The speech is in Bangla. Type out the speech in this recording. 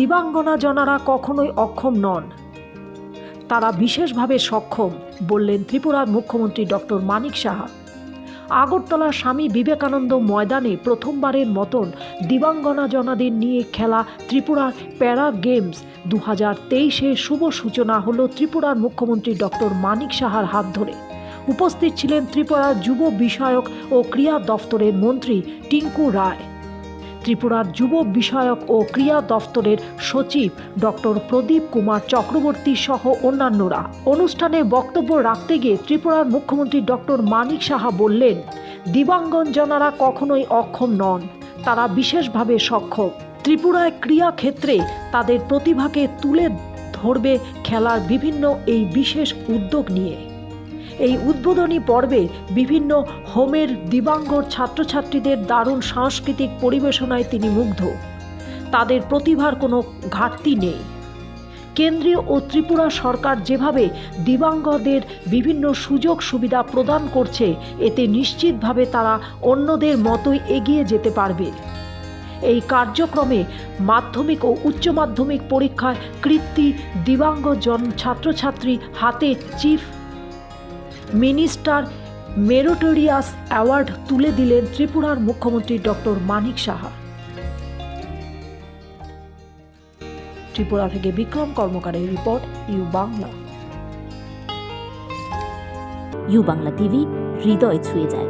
দিবাঙ্গনা জনারা কখনোই অক্ষম নন। তারা বিশেষভাবে সক্ষম, বললেন ত্রিপুরার মুখ্যমন্ত্রী ডক্টর মানিক সাহা। আগরতলা স্বামী বিবেকানন্দ ময়দানে প্রথমবারের মতন দিবাঙ্গনা জনাদের নিয়ে খেলা ত্রিপুরার প্যারা গেমস। দু হাজার শুভ সূচনা হলো ত্রিপুরার মুখ্যমন্ত্রী ডক্টর মানিক সাহার হাত ধরে। উপস্থিত ছিলেন ত্রিপুরার যুব বিষয়ক ও ক্রীড়া দফতরের মন্ত্রী টিঙ্কু রায়। ত্রিপুরার যুব বিষয়ক ও ক্রীড়া দফতরের সচিব ডক্টর প্রদীপ কুমার চক্রবর্তী সহ অন্যান্যরা। অনুষ্ঠানে বক্তব্য রাখতে গিয়ে ত্রিপুরার মুখ্যমন্ত্রী ডক্টর মানিক সাহা বললেন, দিবাঙ্গন জনারা কখনোই অক্ষম নন। তারা বিশেষভাবে সক্ষম। ত্রিপুরায় ক্রিয়া ক্ষেত্রে তাদের প্রতিভাকে তুলে ধরবে খেলার বিভিন্ন এই বিশেষ উদ্যোগ নিয়ে। এই উদ্বোধনী পর্বে বিভিন্ন হোমের দিবাঙ্গর ছাত্রছাত্রীদের দারুণ সাংস্কৃতিক পরিবেশনায় তিনি মুগ্ধ। তাদের প্রতিভার কোনো ঘাটতি নেই। কেন্দ্রীয় ও ত্রিপুরা সরকার যেভাবে দিবাঙ্গদের বিভিন্ন সুযোগ সুবিধা প্রদান করছে, এতে নিশ্চিতভাবে তারা অন্যদের মতোই এগিয়ে যেতে পারবে। এই কার্যক্রমে মাধ্যমিক ও উচ্চ মাধ্যমিক পরীক্ষায় কৃত্তি দিবাঙ্গজন ছাত্রছাত্রী হাতে চিফ মিনিস্টার মেরোটোরিয়াস অ্যাওয়ার্ড তুলে দিলেন ত্রিপুরার মুখ্যমন্ত্রী ডক্টর মানিক সাহা। ত্রিপুরা থেকে Bikram কর্মকারের report, U Bangla. U Bangla TV, হৃদয় ছুঁয়ে যায়।